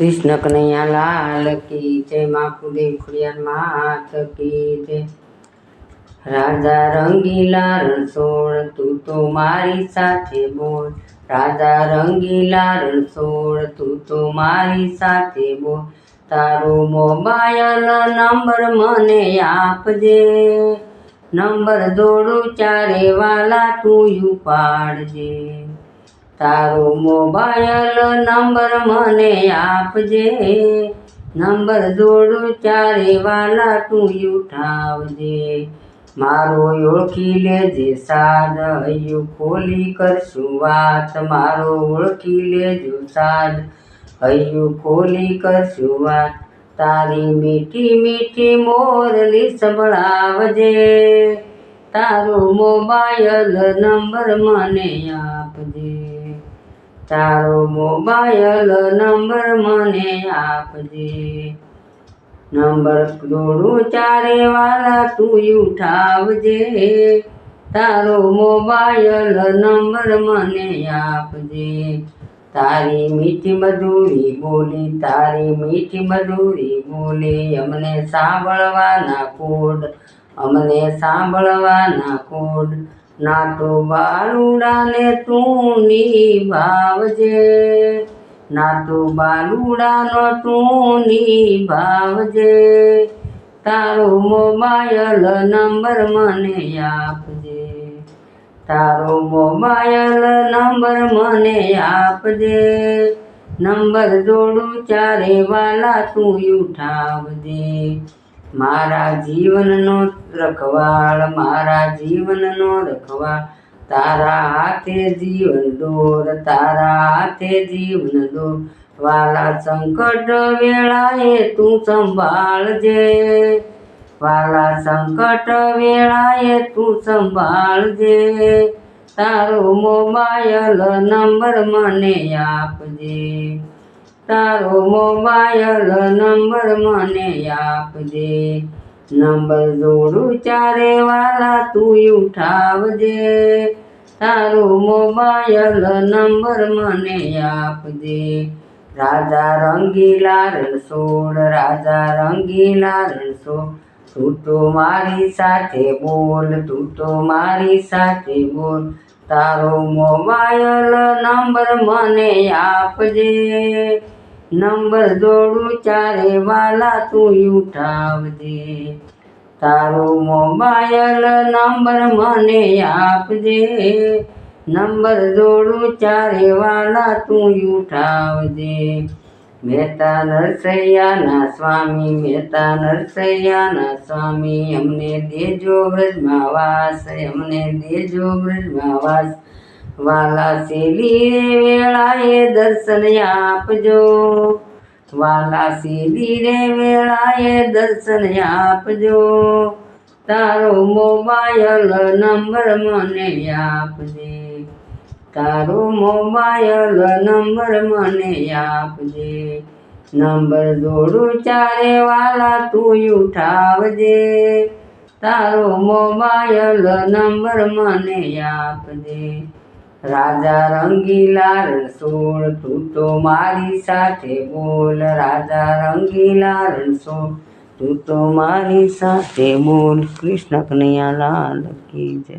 કૃષ્ણ કનૈયા લાલ કી જય માકુદેવ ખોડિયાર માથ કી જય. રાજા રંગીલા રણછોડ તું તો મારી સાથે બોલ. રાજા રંગીલા રણછોડ તું તો મારી સાથે બોલ. તારો મોબાઈલ નંબર મને આપજે. નંબર દોડું ચારે વાલા તું ઉપાડજે. તારો મોબાઈલ નંબર મને આપજે. નંબર જોડું ચારે વાલા તું ઉઠાવજે. મારો ઓળખી લેજે સાદ ખોલી કરશું વાત. મારો ઓળખી લેજો સાદ હૈયું ખોલી કરશું વાત. તારી મીઠી મીઠી મોરલી સંભળાવજે તારો મોબાઈલ નંબર મને આપજે. તારો મોબાઈલ નંબર મને આપજે. નંબર દોડું ચારે વાલા તું ઉઠાવજે. તારો મોબાઈલ નંબર મને આપજે. તારી મીઠી મધુરી બોલી, તારી મીઠી મધુરી બોલી, અમને સાંભળવાના કોડ, અમને સાંભળવાના કોડ. ના તો બાલુડાને તું નિભાવજે ના તો બાલુડાનો તું નિભાવજે તારો મોબાઈલ નંબર મને આપજે. તારો મોબાઈલ નંબર મને આપજે. નંબર જોડું ચારે વાલા તું ઉઠાવજે. મારા જીવનનો રખવાળ, મારા જીવનનો રખવાળ. તારા હાથે જીવન દોર, તારા હાથે જીવન દોર. વાલા સંકટ વેળાએ તું સંભાળજે. વાલા સંકટ વેળાએ તું સંભાળજે. તારો મોબાઈલ નંબર મને આપજે. તારો મોબાઈલ નંબર મને આપજે નંબર જોડું ચારે વાલા તું ઉઠાવજે તારો મોબાઈલ નંબર મને આપજે રાજા રંગીલા રણછોડ રાજા રંગીલા રણછોડ તું તો મારી સાથે બોલ તું તો મારી સાથે બોલ તારો મોબાઈલ નંબર મને આપજે નંબર જોડું ચારે વાલા તું ઉઠાવજે. તારો મોબાઈલ નંબર મને આપજે. નંબર જોડું ચારે વાલા તું ઉઠાવજે. મહેતા નરસૈયાના સ્વામી, મહેતા નરસૈયાના સ્વામી, અમને દેજો વ્રજમાં વાસ, અમને દેજો વ્રજમાં વાસ. વાલા શેલી વેળાએ દર્શન આપજો. વાલા શેલી રે વેળાએ દર્શન આપજો. તારો મોબાઈલ નંબર મને આપજે. તારો મોબાઈલ નંબર મને આપજે. નંબર જોડું ચારે વાલા તું ઉઠાવજે. તારો મોબાઈલ નંબર મને આપજે. રાજા રંગીલા રણછોડ તું તો મારી સાથે બોલ. રાજા રંગીલા રણછોડ તું તો મારી સાથે બોલ. કૃષ્ણ કનૈયા લાલ કી જય.